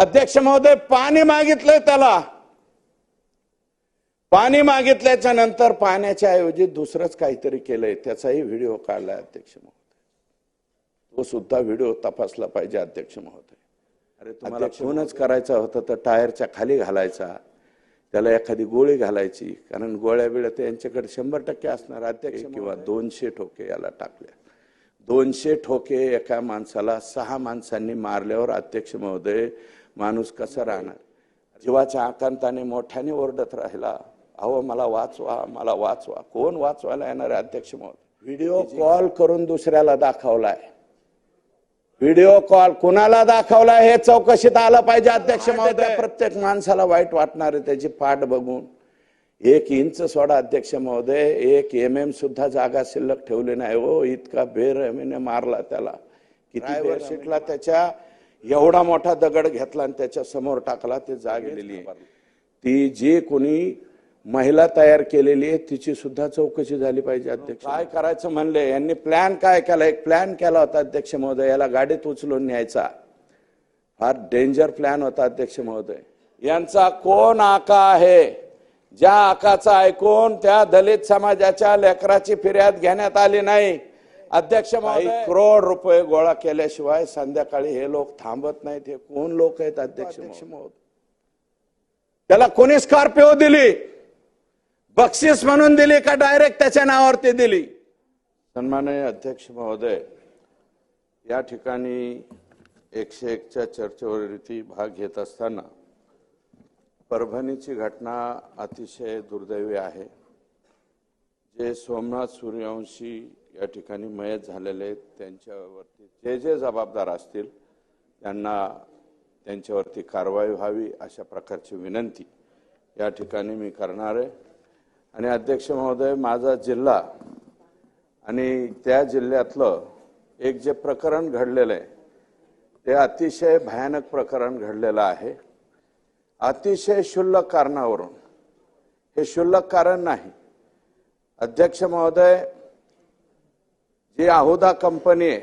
अध्यक्ष महोदय पाणी मागितलंय त्याला. पाणी मागितल्याच्या नंतर पाण्याच्या ऐवजी दुसरंच काहीतरी केलंय त्याचाही व्हिडिओ काढलाय अध्यक्ष महोदय. तो सुद्धा व्हिडिओ तपासला पाहिजे अध्यक्ष महोदय. अरे तुम्हाला फोनच करायचा होता तर टायरच्या खाली घालायचा त्याला एखादी गोळी घालायची कारण गोळ्या बिळ्या ते यांच्याकडे शंभर टक्के असणार. अध्यक्ष किंवा दोनशे ठोके याला टाकल्या. दोनशे ठोके एका माणसाला सहा माणसांनी मारल्यावर अध्यक्ष महोदय माणूस कसा राहणार? जीवाच्या आकांताने मोठ्याने ओरडत राहिला. अहो मला वाचवा मला वाचवा. कोण वाचवायला येणार आहे अध्यक्ष महोदय? व्हिडिओ कॉल करून दुसऱ्याला दाखवलाय. व्हिडिओ कॉल कुणाला दाखवला हे चौकशीत आलं पाहिजे अध्यक्ष महोदय. प्रत्येक माणसाला वाईट वाटणार आहे त्याची पाठ बघून. एक इंच सोडा अध्यक्ष महोदय. एक एम एम सुद्धा जागा शिल्लक ठेवली नाही. हो इतका बेरहमीने मारला त्याला. किती सीटला त्याच्या एवढा मोठा दगड घेतला आणि त्याच्यासमोर टाकला ते जागेलेली आहे ती जी कोणी महिला तयार केलेली आहे तिची सुद्धा चौकशी झाली पाहिजे अध्यक्ष. काय करायचं म्हणले? यांनी प्लॅन काय केला? एक प्लॅन केला होता अध्यक्ष महोदय. याला गाडीत उचलून न्यायचा. फार डेंजर प्लॅन होता अध्यक्ष महोदय. यांचा कोण आका आहे? ज्या आकाचा ऐकून त्या दलित समाजाच्या लेकराची फिर्याद घेण्यात आली नाही. अध्यक्ष महोदय. करोड रुपये गोळा केल्याशिवाय संध्याकाळी हे लोक थांबत नाहीत. हे कोण लोक आहेत अध्यक्ष महोदय? त्याला कोणी स्कॉर्पिओ दिली? बक्षीस म्हणून दिली का डायरेक्ट त्याच्या नावावरती दिली? सन्माननीय अध्यक्ष महोदय या ठिकाणी एकशे एकच्या चर्चेवरती भाग घेत असताना परभणीची घटना अतिशय दुर्दैवी आहे. जे सोमनाथ सूर्यवंशी या ठिकाणी मयत झालेले आहेत. त्यांच्यावरती जे जे जबाबदार असतील त्यांना त्यांच्यावरती कारवाई व्हावी अशा प्रकारची विनंती या ठिकाणी मी करणार आहे. आणि अध्यक्ष महोदय माझा जिल्हा आणि त्या जिल्ह्यातलं एक जे प्रकरण घडलेलं आहे ते अतिशय भयानक प्रकरण घडलेलं आहे. अतिशय क्षुल्लक कारणावरून हे क्षुल्लक कारण नाही. अध्यक्ष महोदय जी आहुदा कंपनी आहे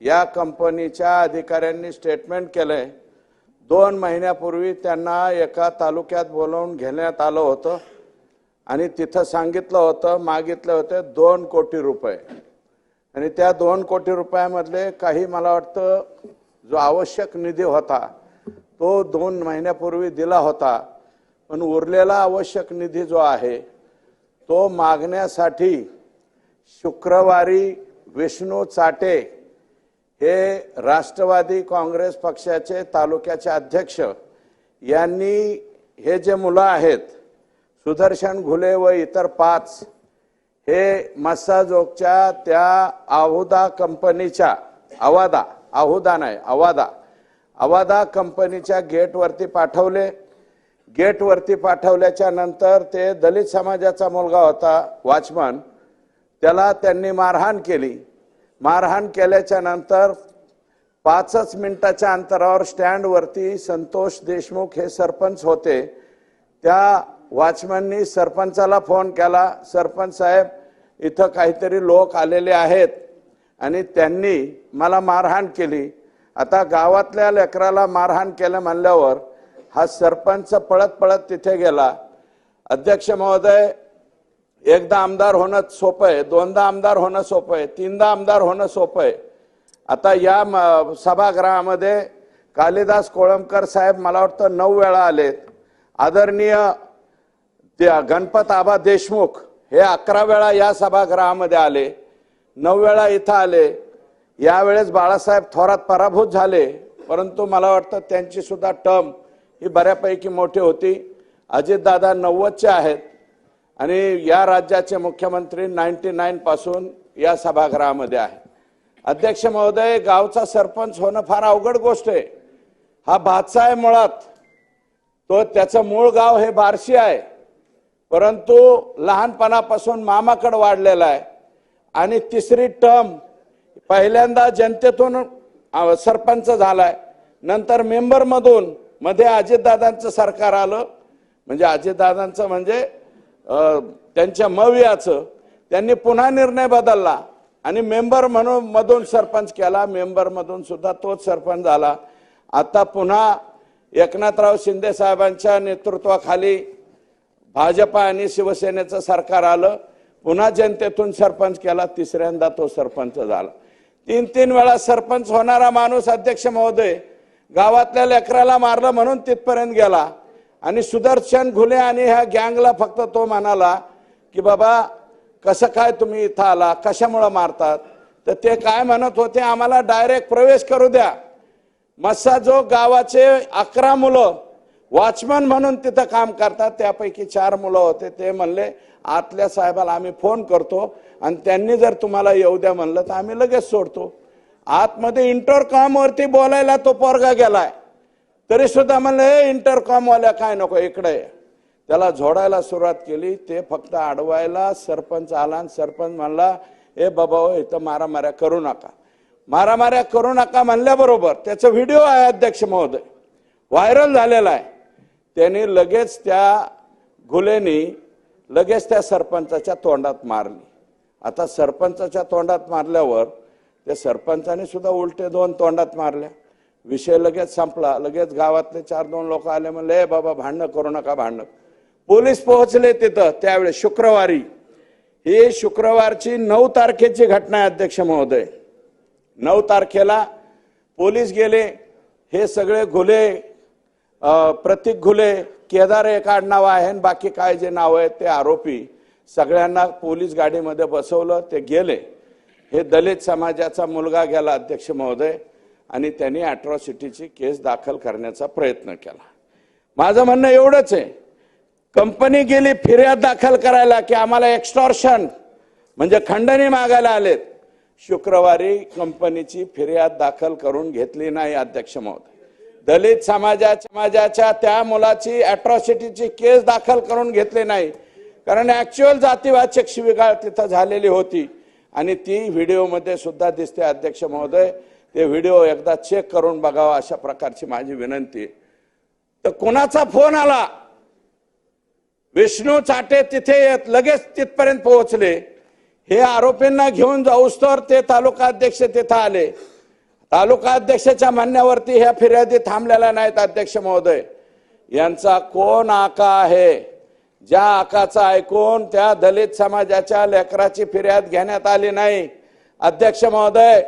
या कंपनीच्या अधिकाऱ्यांनी स्टेटमेंट केलंय दोन महिन्यापूर्वी त्यांना एका तालुक्यात बोलावून घेण्यात आलं होतं आणि तिथं सांगितलं होतं मागितले होते दोन कोटी रुपये. आणि त्या दोन कोटी रुपयामधले काही मला वाटतं जो आवश्यक निधी होता तो दोन महिन्यापूर्वी दिला होता. पण उरलेला आवश्यक निधी जो आहे तो मागण्यासाठी शुक्रवारी विष्णू चाटे हे राष्ट्रवादी काँग्रेस पक्षाचे तालुक्याचे अध्यक्ष. यांनी हे जे मुलं आहेत सुदर्शन घुले व इतर पाच हे मस्साजोगच्या त्या आहुदा कंपनीच्या अवादा आहुदा नाही अवादा अवादा कंपनीच्या गेटवरती पाठवले. गेटवरती पाठवल्याच्या नंतर ते दलित समाजाचा मुलगा होता वॉचमन त्याला त्यांनी मारहाण केली. मारहाण केल्याच्यानंतर पाचच मिनिटाच्या अंतरावर स्टँडवरती संतोष देशमुख हे सरपंच होते. त्या वॉचमननी सरपंचाला फोन केला. सरपंच साहेब इथं काहीतरी लोक आलेले आहेत आणि त्यांनी मला मारहाण केली. आता गावातल्या लेकराला मारहाण केलं म्हणल्यावर हा सरपंच पळत पळत तिथे गेला. अध्यक्ष महोदय एकदा आमदार होणं सोपं आहे दोनदा आमदार होणं सोपं आहे तीनदा आमदार होणं सोपं आहे. आता या म- सभागृहामध्ये कालिदास कोळंबकर साहेब मला वाटतं नऊ वेळा आलेत. आदरणीय त्या गणपत आबा देशमुख हे अकरा वेळा या सभागृहामध्ये आले नऊ वेळा इथं आले. यावेळेस बाळासाहेब थोरात पराभूत झाले परंतु मला वाटतं त्यांची सुद्धा टर्म ही बऱ्यापैकी मोठी होती. अजितदादा नव्वदचे आहेत. आणि या राज्याचे मुख्यमंत्री नाईन्टी नाईन पासून या सभागृहामध्ये आहे. अध्यक्ष महोदय गावचा सरपंच होणं फार अवघड गोष्ट आहे. हा भातसा आहे मुळात. तो त्याचं मूळ गाव हे बार्शी आहे. परंतु लहानपणापासून मामाकडं वाढलेला आहे. आणि तिसरी टर्म पहिल्यांदा जनतेतून सरपंच झालाय. नंतर मेंबरमधून मध्ये अजितदादांचं सरकार आलं. म्हणजे अजितदादांचं म्हणजे त्यांच्या मवियाचं त्यांनी पुन्हा निर्णय बदलला. आणि मेंबर म्हणून मधून सरपंच केला मेंबर मधून सुद्धा तोच सरपंच झाला. आता पुन्हा एकनाथराव शिंदे साहेबांच्या नेतृत्वाखाली भाजपा आणि शिवसेनेचं सरकार आलं. पुन्हा जनतेतून सरपंच केला तिसऱ्यांदा तो सरपंच झाला. तीन तीन वेळा सरपंच होणारा माणूस अध्यक्ष महोदय गावातल्या लेकराला मारलं म्हणून तिथपर्यंत गेला. आणि सुदर्शन घुले आणि ह्या गँगला फक्त तो म्हणाला की बाबा कसं काय तुम्ही इथं आला? कशामुळं मारतात? तर ते काय म्हणत होते आम्हाला डायरेक्ट प्रवेश करू द्या. मस्साजो गावाचे अकरा मुलं वॉचमन म्हणून तिथं काम करतात त्यापैकी चार मुलं होते. ते म्हणले आतल्या साहेबाला आम्ही फोन करतो आणि त्यांनी जर तुम्हाला येऊ द्या म्हणलं तर आम्ही लगेच सोडतो. आतमध्ये इंटरकॉमवरती बोलायला तो पोरगा गेलाय. तरी सुद्धा म्हणलं हे इंटरकॉमवाल्या काय नको इकडे त्याला झोडायला सुरुवात केली. ते फक्त अडवायला सरपंच आला आणि सरपंच म्हणला ए बाबा हो, इथं मारामाऱ्या करू नका. मारामाऱ्या करू नका म्हणल्याबरोबर त्याचा व्हिडिओ आहे अध्यक्ष महोदय. व्हायरल झालेला आहे. त्यांनी लगेच त्या गुलेनी लगेच त्या सरपंचाच्या तोंडात मारली. आता सरपंचाच्या तोंडात मारल्यावर त्या सरपंचाने सुद्धा उलटे दोन तोंडात मारल्या. विषय लगेच संपला. लगेच गावातले चार दोन लोक आले म्हणले "ए बाबा भांडणं करू नका भांडणं. पोलीस पोहोचले तिथं त्यावेळेस शुक्रवारी. ही शुक्रवारची नऊ तारखेची घटना आहे अध्यक्ष महोदय. नऊ तारखेला पोलीस गेले. हे सगळे घुले प्रतीक घुले केदार एक आडनाव आहे आणि बाकी काय जे नाव आहेत ते आरोपी. सगळ्यांना पोलीस गाडीमध्ये बसवलं ते गेले. हे दलित समाजाचा मुलगा गेला अध्यक्ष महोदय. आणि त्यांनी अॅट्रॉसिटीची केस दाखल करण्याचा प्रयत्न केला. माझं म्हणणं एवढंच आहे. कंपनी गेली फिर्याद दाखल करायला की आम्हाला एक्स्टॉर्शन म्हणजे खंडणी मागायला आलेत. शुक्रवारी कंपनीची फिर्याद दाखल करून घेतली नाही अध्यक्ष महोदय. दलित समाजा समाजाच्या त्या मुलाची अॅट्रॉसिटीची केस दाखल करून घेतली नाही. कारण ॲक्च्युअल जातीवाचक शिविगाळ तिथं झालेली होती. आणि ती व्हिडिओमध्ये सुद्धा दिसते अध्यक्ष महोदय. ते व्हिडिओ एकदा चेक करून बघावा अशा प्रकारची माझी विनंती. तर कोणाचा फोन आला? विष्णू चाटे तिथे येत लगेच तिथपर्यंत पोहोचले. हे आरोपींना घेऊन जाऊस तर ते तालुका अध्यक्ष तिथं आले. तालुका अध्यक्षाच्या म्हणण्यावरती ह्या फिर्यादी थांबलेल्या नाहीत अध्यक्ष महोदय. यांचा कोण आका आहे? ज्या आकाचा ऐकून त्या दलित समाजाच्या लेकराची फिर्याद घेण्यात आली नाही. अध्यक्ष महोदय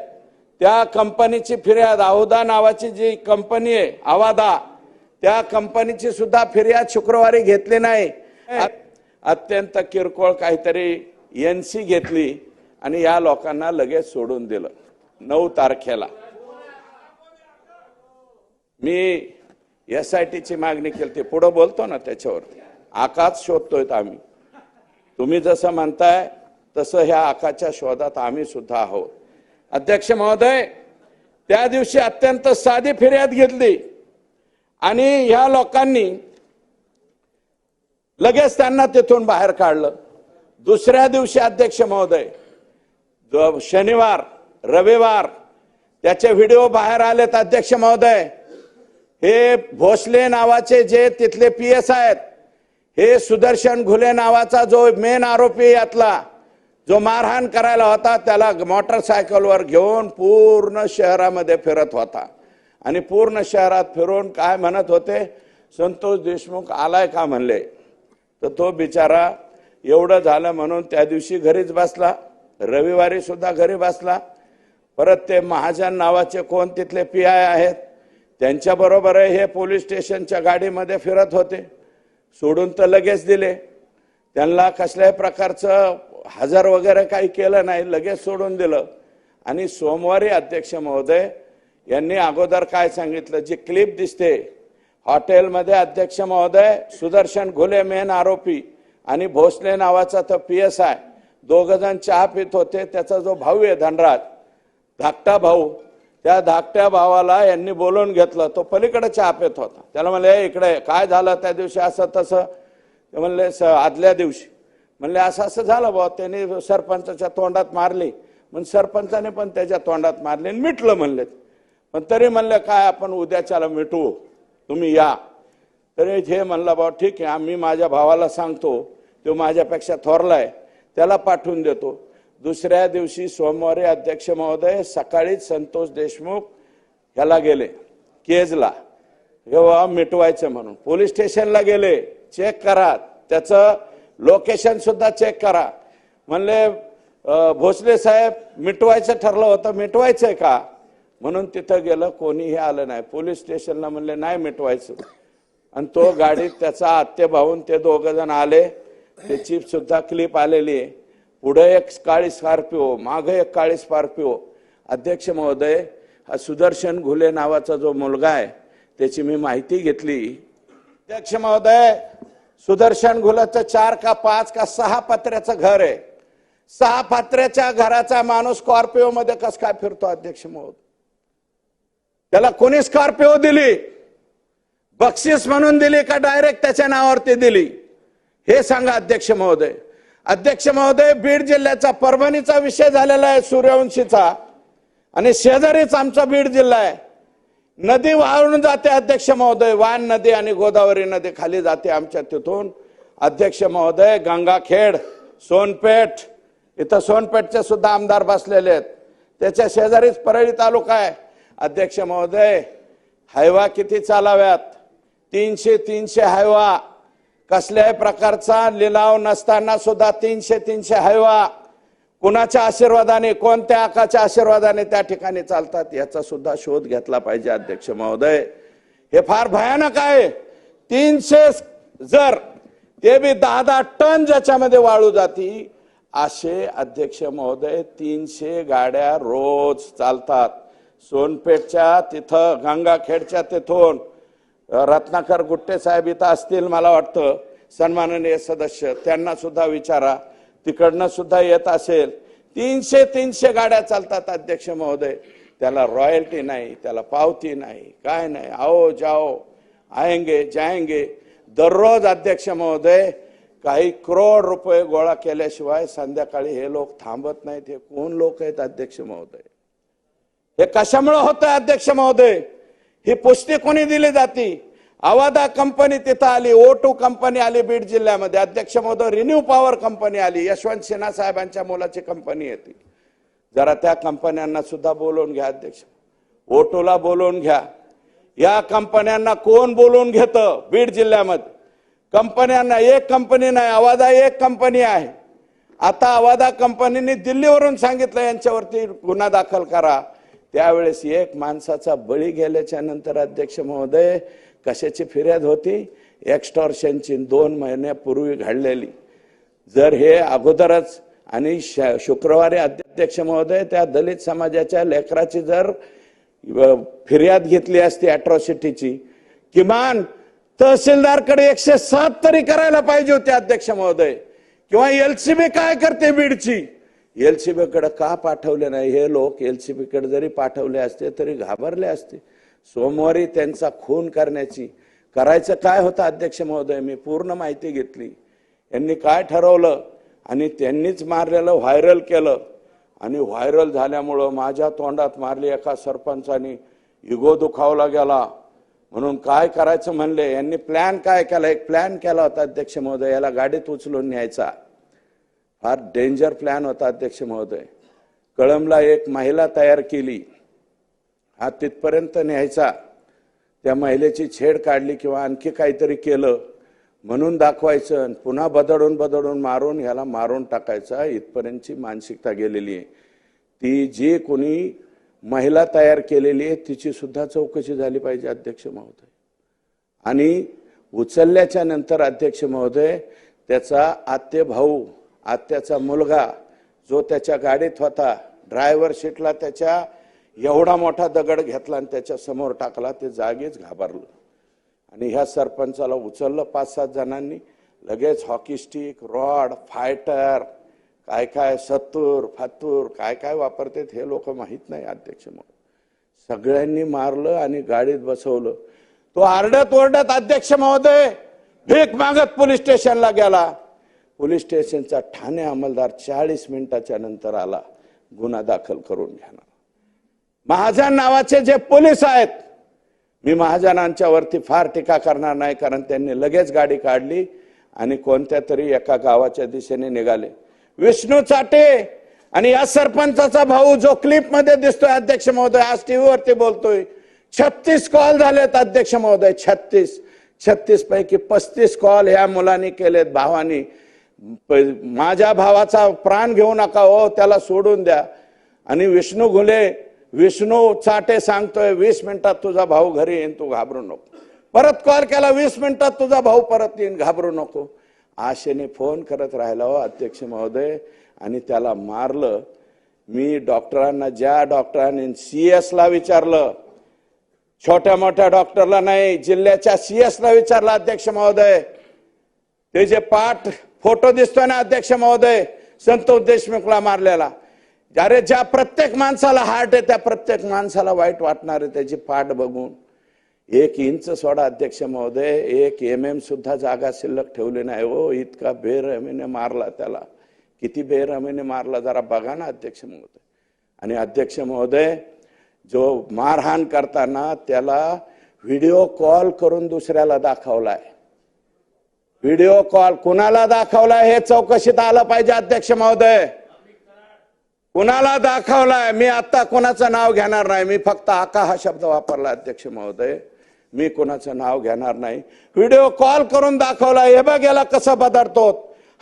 त्या कंपनीची फिर्याद आहुदा नावाची जी कंपनी आहे आवादा त्या कंपनीची सुद्धा फिर्याद शुक्रवारी घेतली नाही. अत्यंत किरकोळ काहीतरी एन सी घेतली आणि या लोकांना लगेच सोडून दिलं. नऊ तारखेला. मी एस आय टीची मागणी केली ती पुढं बोलतो ना त्याच्यावरती. आकाच शोधतोय आम्ही. तुम्ही जसं म्हणताय तसं ह्या आकाच्या शोधात आम्ही सुद्धा आहोत. अध्यक्ष महोदय त्या दिवशी अत्यंत साधी फिर्याद घेतली. आणि ह्या लोकांनी लगेच त्यांना तिथून बाहेर काढलं. दुसऱ्या दिवशी अध्यक्ष महोदय शनिवार रविवार त्याचे व्हिडिओ बाहेर आलेत अध्यक्ष महोदय. हे भोसले नावाचे जे तिथले पी एस आहेत हे सुदर्शन घुले नावाचा जो मेन आरोपी यातला जो मारहाण करायला होता त्याला मोटरसायकलवर घेऊन पूर्ण शहरामध्ये फिरत होता. आणि पूर्ण शहरात फिरून काय म्हणत होते? संतोष देशमुख आलाय का म्हणले? तर तो बिचारा एवढं झालं म्हणून त्या दिवशी घरीच बसला. रविवारी सुद्धा घरी बसला. परत ते महाजन नावाचे कोण तिथले पी आय आहेत त्यांच्याबरोबर हे पोलीस स्टेशनच्या गाडीमध्ये फिरत होते. सोडून तर लगेच दिले. त्यांना कसल्याही प्रकारचं हजर वगैरे काही केलं नाही लगेच सोडून दिलं. आणि सोमवारी अध्यक्ष महोदय यांनी अगोदर काय सांगितलं? जी क्लिप दिसते हॉटेलमध्ये अध्यक्ष महोदय सुदर्शन घुले मेन आरोपी आणि भोसले नावाचा तर पी एस आय दोघंजण चहा पित होते त्याचा जो भाऊ आहे धनराज धाकटा भाऊ त्या धाकट्या भावाला यांनी बोलवून घेतलं. तो पलीकडे चहा पित होता. त्याला म्हणले इकडे काय झालं त्या दिवशी असं तसं? म्हणले "स- आदल्या दिवशी. म्हणले असं असं झालं बुवा त्याने सरपंचाच्या तोंडात मारली. मग सरपंचाने पण त्याच्या तोंडात मारले आणि मिटलं म्हणले पण तरी म्हणलं काय आपण उद्याच्याला मिटवू तुम्ही या. तरी हे म्हणलं भाऊ ठीक आहे आम्ही माझ्या भावाला सांगतो तो माझ्यापेक्षा थोरलाय त्याला पाठवून देतो. दुसऱ्या दिवशी सोमवारी अध्यक्ष महोदय सकाळीच संतोष देशमुख ह्याला गेले केजला. हे मिटवायचं म्हणून. पोलीस स्टेशनला गेले चेक करा त्याचं लोकेशन सुद्धा चेक करा. म्हणले भोसले साहेब मिटवायचं ठरलं होतं मिटवायचं आहे का? म्हणून तिथं गेलं कोणीही आलं नाही. पोलीस स्टेशनला म्हणले नाही मिटवायचं. आणि तो गाडीत त्याचा आत्ते भाऊन ते दोघ जण आले. त्याची सुद्धा क्लिप आलेली आहे. पुढे एक काळी स्कॉर्पिओ मागे एक काळी स्कॉर्पिओ. अध्यक्ष महोदय हा सुदर्शन घुले नावाचा जो मुलगा आहे त्याची मी माहिती घेतली. अध्यक्ष महोदय सुदर्शन घुलाचं चार का पाच का सहा पत्र्याचं घर आहे. सहा पत्र्याच्या घराचा माणूस स्कॉर्पिओ मध्ये कस काय फिरतो अध्यक्ष महोदय? त्याला कोणी स्कॉर्पिओ दिली? बक्षीस म्हणून दिली का डायरेक्ट त्याच्या नावावरती दिली? हे सांगा अध्यक्ष महोदय. अध्यक्ष महोदय बीड जिल्ह्याचा परभणीचा विषय झालेला आहे सूर्यवंशीचा. आणि शेजारीच आमचा बीड जिल्हा आहे. नदी वाहून जाते अध्यक्ष महोदय. वान नदी आणि गोदावरी नदी खाली जाते आमच्या तिथून. अध्यक्ष महोदय गंगाखेड सोनपेठ. इथं सोनपेठचे सुद्धा आमदार बसलेले आहेत. त्याच्या शेजारीच परळी तालुका आहे. अध्यक्ष महोदय हायवा किती चालाव्यात? तीनशे तीनशे हायवा. कसल्याही प्रकारचा लिलाव नसताना सुद्धा तीनशे तीनशे हायवा. कुणाच्या आशीर्वादाने कोणत्या आकाच्या आशीर्वादाने त्या ठिकाणी चालतात याचा सुद्धा शोध घेतला पाहिजे अध्यक्ष महोदय. हे फार भयानक आहे. तीनशे जर ते बी दहा दहा टन ज्याच्यामध्ये वाळू जाती असे अध्यक्ष महोदय तीनशे गाड्या रोज चालतात. सोनपेठच्या तिथं गंगाखेडच्या तिथून. रत्नाकर गुट्टे साहेब इथं असतील मला वाटतं. सन्माननीय सदस्य त्यांना सुद्धा विचारा. तिकडनं सुद्धा येत असेल. तीनशे तीनशे गाड्या चालतात अध्यक्ष महोदय. त्याला रॉयल्टी नाही त्याला पावती नाही काय नाही आओ जाओ आएंगे जायंगे दररोज अध्यक्ष महोदय काही करोड रुपये गोळा केल्याशिवाय संध्याकाळी हे लोक थांबत नाहीत हे कोण लोक आहेत अध्यक्ष महोदय? हे कशामुळे होतं अध्यक्ष महोदय? ही पुष्टी कोणी दिली जाती? अवादा कंपनी तिथं आली ओ टू कंपनी आली बीड जिल्ह्यामध्ये अध्यक्ष महोदय रिन्यू पॉवर कंपनी आली यशवंत सिन्हा साहेबांच्या मुलाची कंपनी येते. जरा त्या कंपन्यांना सुद्धा बोलवून घ्या अध्यक्ष. ओटोला बोलवून घ्या. या कंपन्यांना कोण बोलवून घेतं बीड जिल्ह्यामध्ये? कंपन्यांना एक कंपनी नाही अवादा एक कंपनी आहे. आता अवादा कंपनीने दिल्लीवरून सांगितलं यांच्यावरती गुन्हा दाखल करा. त्यावेळेस एक माणसाचा बळी गेल्याच्यानंतर अध्यक्ष महोदय कशाची फिर्याद होती? एक्स्टॉर्शनची दोन महिन्यापूर्वी घडलेली. जर हे अगोदरच आणि श- शुक्रवारी अध्यक्ष महोदय त्या दलित समाजाच्या लेकराची जर फिर्याद घेतली असती अट्रॉसिटीची किमान तहसीलदारकडे एकशे सात तरी करायला पाहिजे होते अध्यक्ष महोदय. किंवा एलसीबी काय करते बीडची? एलसीबीकडे का पाठवले नाही? हे लोक एलसीबीकडे जरी पाठवले असते तरी घाबरले असते. सोमवारी त्यांचा खून करण्याची करायचं काय होतं अध्यक्ष महोदय? मी पूर्ण माहिती घेतली. यांनी काय ठरवलं? आणि त्यांनीच मारलेलं व्हायरल केलं. आणि व्हायरल झाल्यामुळं माझ्या तोंडात मारली एका सरपंचाने. इगो दुखावला गेला. म्हणून काय करायचं म्हणले? यांनी प्लॅन काय केला? एक प्लॅन केला होता अध्यक्ष महोदय. याला गाडीत उचलून न्यायचा. फार डेंजर प्लॅन होता अध्यक्ष महोदय. कळमला एक महिला तयार केली. हा तिथपर्यंत न्यायचा. त्या महिलेची छेड काढली किंवा आणखी काहीतरी केलं म्हणून दाखवायचं आणि पुन्हा बदडून बदडून मारून ह्याला मारून टाकायचा. इथपर्यंतची मानसिकता गेलेली आहे. ती जी कोणी महिला तयार केलेली आहे तिची सुद्धा चौकशी झाली पाहिजे अध्यक्ष महोदय. आणि उचलल्याच्या नंतर अध्यक्ष महोदय त्याचा आत्य भाऊ आत्याचा मुलगा जो त्याच्या गाडीत होता ड्रायव्हर सीटला त्याच्या एवढा मोठा दगड घेतला आणि त्याच्यासमोर टाकला ते जागीच घाबरलं. आणि ह्या सरपंचाला उचललं पाच सात जणांनी. लगेच हॉकी स्टिक रॉड फायटर काय काय सत्तूर फातूर काय काय वापरतात हे लोक माहीत नाही अध्यक्ष म्हणून सगळ्यांनी मारलं आणि गाडीत बसवलं. तो आरडत ओरडत अध्यक्ष महोदय भीक मागत पोलीस स्टेशनला गेला. पोलीस स्टेशनचा ठाणे अंमलदार चाळीस मिनिटाच्या नंतर आला. गुन्हा दाखल करून घेणार. महाजन नावाचे जे पोलीस आहेत मी महाजनांच्या वरती फार टीका करणार नाही कारण त्यांनी लगेच गाडी काढली आणि कोणत्या तरी एका गावाच्या दिशेने निघाले. विष्णू चाटे आणि या सरपंचाचा भाऊ जो क्लिपमध्ये दिसतोय अध्यक्ष महोदय आज टीव्हीवरती बोलतोय. छत्तीस कॉल झालेत अध्यक्ष महोदय छत्तीस. छत्तीस पैकी पस्तीस कॉल ह्या मुलांनी केलेत भावानी. माझ्या भावाचा प्राण घेऊ नका हो त्याला सोडून द्या. आणि विष्णू घुले विष्णू चाटे सांगतोय वीस मिनिटात तुझा भाऊ घरी येईन तू घाबरू नको. परत कॉल केला वीस मिनिटात तुझा भाऊ परत येईन घाबरू नको. आशेने फोन करत राहिला हो अध्यक्ष महोदय आणि त्याला मारलं. मी डॉक्टरांना ज्या डॉक्टरांनी सी एसला विचारलं छोट्या मोठ्या डॉक्टरला नाही जिल्ह्याच्या सी एसला विचारलं अध्यक्ष महोदय. ते जे पाठ फोटो दिसतोय ना अध्यक्ष महोदय संतोष देशमुखला मारलेला. अरे ज्या प्रत्येक माणसाला हार्ट आहे त्या प्रत्येक माणसाला वाईट वाटणार आहे त्याची पाठ बघून. एक इंच सोडा अध्यक्ष महोदय एक एम एम सुद्धा जागा शिल्लक ठेवली नाही. हो इतका बेरहमीने मारला त्याला. किती बेरहमीने मारला जरा बघा ना अध्यक्ष महोदय. आणि अध्यक्ष महोदय जो मारहाण करताना त्याला व्हिडिओ कॉल करून दुसऱ्याला दाखवलाय. व्हिडिओ कॉल कुणाला दाखवलाय हे चौकशीत आलं पाहिजे अध्यक्ष महोदय. कुणाला दाखवलाय? मी आता कोणाचं नाव घेणार नाही. मी फक्त आका हा शब्द वापरला अध्यक्ष महोदय. मी कोणाचं नाव घेणार नाही. व्हिडिओ कॉल करून दाखवला. हे बघ याला कसा बदलतो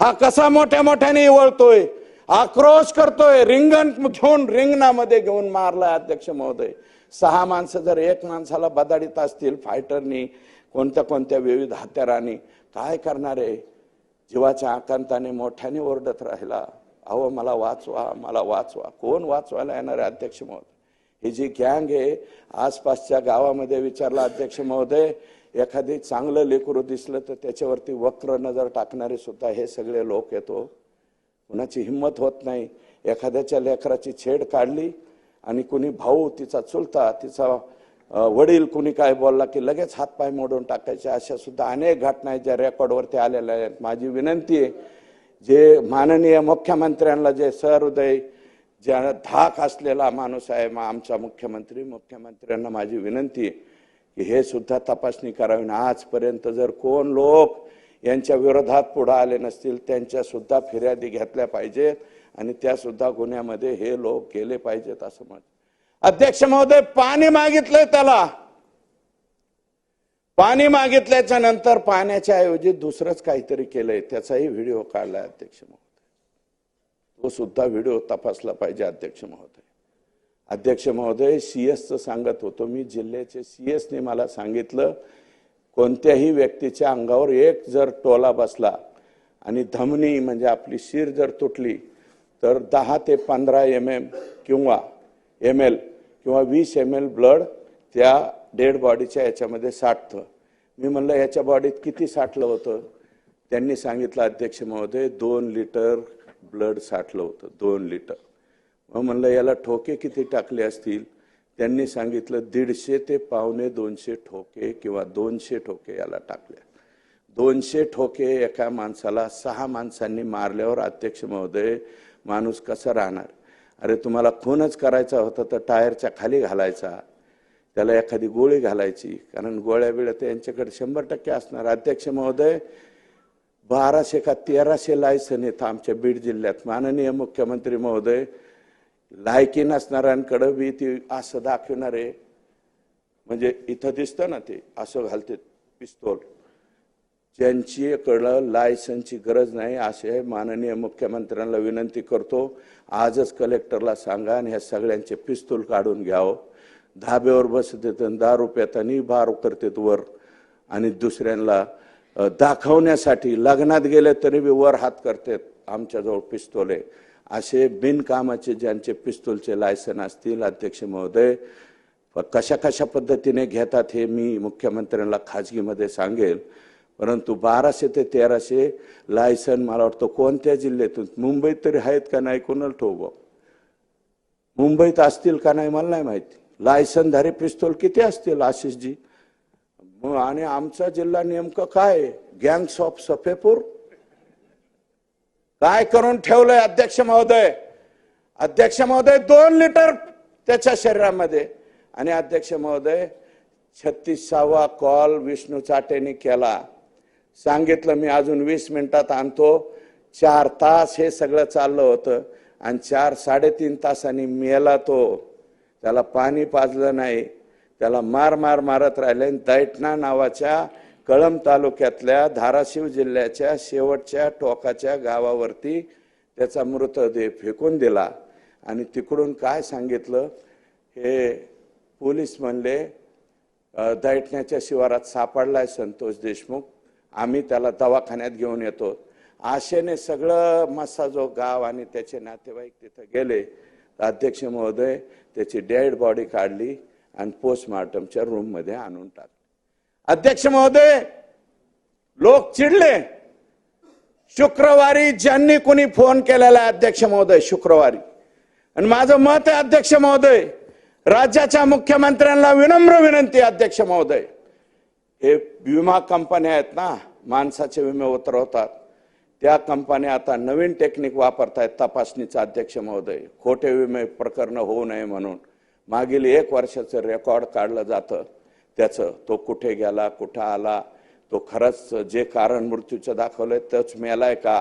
हा कसा मोठ्या मोठ्याने वळतोय आक्रोश करतोय. रिंगण घेऊन रिंगणामध्ये घेऊन मारलाय अध्यक्ष महोदय. सहा माणसं जर एक माणसाला बदाडीत असतील फायटरनी कोणत्या कोणत्या विविध हत्यारांनी काय करणार? आहे जीवाच्या आकांताने मोठ्याने ओरडत राहिला. अहो मला वाचवा मला वाचवा. कोण वाचवायला येणार आहे अध्यक्ष महोदय? ही जी गँग आहे आसपासच्या गावामध्ये विचारला अध्यक्ष महोदय एखादी चांगलं लेकरू दिसलं तर त्याच्यावरती वक्र नजर टाकणारे सुद्धा हे सगळे लोक येतो. कुणाची हिंमत होत नाही. एखाद्याच्या लेकराची छेड काढली आणि कुणी भाऊ तिचा चुलता तिचा वडील कुणी काय बोलला की लगेच हातपाय मोडून टाकायचे अशा सुद्धा अनेक घटना आहेत ज्या रेकॉर्डवरती आलेल्या आहेत. माझी विनंती आहे जे माननीय मुख्यमंत्र्यांना जे सहृदय ज्या धाक असलेला माणूस आहे मा- आमचा मुख्यमंत्री मुख्यमंत्र्यांना माझी विनंती की हे सुद्धा तपासणी करावी. ना आजपर्यंत जर कोण लोक यांच्या विरोधात पुढे आले नसतील त्यांच्या सुद्धा फिर्यादी घेतल्या पाहिजेत आणि त्या सुद्धा गुन्ह्यामध्ये हे लोक गेले पाहिजेत असं म्हणत अध्यक्ष महोदय पाणी मागितलंय त्याला. पाणी मागितल्याच्या नंतर पाण्याच्या ऐवजी दुसरंच काहीतरी केलंय. त्याचाही व्हिडिओ काढलाय अध्यक्ष महोदय. तो सुद्धा व्हिडिओ तपासला पाहिजे अध्यक्ष महोदय. अध्यक्ष महोदय सीएसचं सांगत होतो मी. जिल्ह्याचे सी एसने मला सांगितलं कोणत्याही व्यक्तीच्या अंगावर एक जर टोला बसला आणि धमनी म्हणजे आपली शिर जर तुटली तर दहा ते पंधरा एम एम किंवा एम एल किंवा वीस एम एल ब्लड त्या डेड बॉडीच्या याच्यामध्ये साठतं. मी म्हणलं याच्या बॉडीत किती साठलं होतं? त्यांनी सांगितलं अध्यक्ष महोदय दोन लिटर ब्लड साठलं होतं दोन लिटर. मग म्हणलं याला ठोके किती टाकले असतील? त्यांनी सांगितलं दीडशे ते पावणे दोनशे ठोके किंवा दोनशे ठोके याला टाकले. दोनशे ठोके एका माणसाला सहा माणसांनी मारल्यावर अध्यक्ष महोदय माणूस कसा राहणार? अरे तुम्हाला खूनच करायचा होता तर टायरच्या खाली घालायचा. त्याला एखादी गोळी घालायची. कारण गोळ्या बिळ्या तर यांच्याकडे शंभर टक्के असणार. अध्यक्ष महोदय बाराशे का तेराशे लायसन येतं आमच्या बीड जिल्ह्यात. माननीय मुख्यमंत्री महोदय लायकी नसणाऱ्यांकडं बी ती असं दाखवणारे म्हणजे इथं दिसतं ना ते असं घालते पिस्तोल. ज्यांच्याकडं लायसनची गरज नाही असे माननीय मुख्यमंत्र्यांना विनंती करतो आजच कलेक्टरला सांगा आणि ह्या सगळ्यांचे पिस्तूल काढून घ्यावं. धाब्यावर बसतात आणि दहा रुपयात आणि बार करतात वर. आणि दुसऱ्यांना दाखवण्यासाठी लग्नात गेले तरी बी वर हात करतात आमच्याजवळ पिस्तोल आहे. असे बिनकामाचे ज्यांचे पिस्तूलचे लायसन असतील अध्यक्ष महोदय कशा कशा पद्धतीने घेतात हे मी मुख्यमंत्र्यांना खाजगीमध्ये सांगेल. परंतु बाराशे ते तेराशे लायसन मला वाटतं कोणत्या जिल्ह्यातून मुंबईत तरी आहेत का नाही कोणाला ठोव मुंबईत असतील का नाही मला नाही माहिती. लायसनधारी पिस्तूल किती असतील आशिषजी? मग आणि आमचा जिल्हा नेमकं काय गँग्स ऑफ सफेपूर काय करून ठेवलंय अध्यक्ष महोदय? अध्यक्ष महोदय दोन लिटर त्याच्या शरीरामध्ये. आणि अध्यक्ष महोदय छत्तीसावा कॉल विष्णू चाटेने केला. सांगितलं मी अजून वीस मिनिटात आणतो. चार तास हे सगळं चाललं होतं. आणि चार साडेतीन तासांनी मेला तो. त्याला पाणी पाजलं नाही. त्याला मार मार मारत राहिले. आणि दैटणा नावाच्या कळंब तालुक्यातल्या धाराशिव जिल्ह्याच्या शेवटच्या टोकाच्या गावावरती त्याचा मृतदेह फेकून दिला. आणि तिकडून काय सांगितलं? हे पोलीस म्हणले दैठण्याच्या शिवारात सापडलाय संतोष देशमुख. आम्ही त्याला दवाखान्यात घेऊन येतो. आशेने सगळं मस्सा जो गाव आणि त्याचे नातेवाईक तिथं गेले. अध्यक्ष महोदय त्याची डेड बॉडी काढली आणि पोस्टमार्टमच्या रूममध्ये आणून टाकली. अध्यक्ष महोदय लोक चिडले. शुक्रवारी ज्यांनी कोणी फोन केलेला आहे अध्यक्ष महोदय शुक्रवारी. आणि माझं मत आहे अध्यक्ष महोदय राज्याच्या मुख्यमंत्र्यांना विनम्र विनंती अध्यक्ष महोदय. हे विमा कंपन्या आहेत ना माणसाचे विमे उतरवतात. त्या कंपन्या आता नवीन टेक्निक वापरतायत तपासणीचा अध्यक्ष महोदय. खोटे विमे प्रकरण होऊ नये म्हणून. मागील एक वर्षाचं रेकॉर्ड काढलं जातं. त्याचं तो कुठे गेला कुठं आला तो खरंच जे कारण मृत्यूचं दाखवलंय तोच मेलाय का?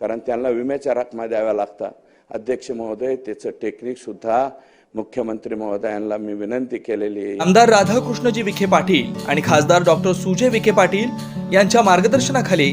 कारण त्यांना विम्याच्या रकमा द्याव्या लागतात. अध्यक्ष महोदय त्याचं टेक्निक सुद्धा मुख्यमंत्री महोदयांना मी विनंती केलेली आहे. आमदार राधाकृष्णजी विखे पाटील आणि खासदार डॉक्टर सुजय विखे पाटील यांच्या मार्गदर्शनाखाली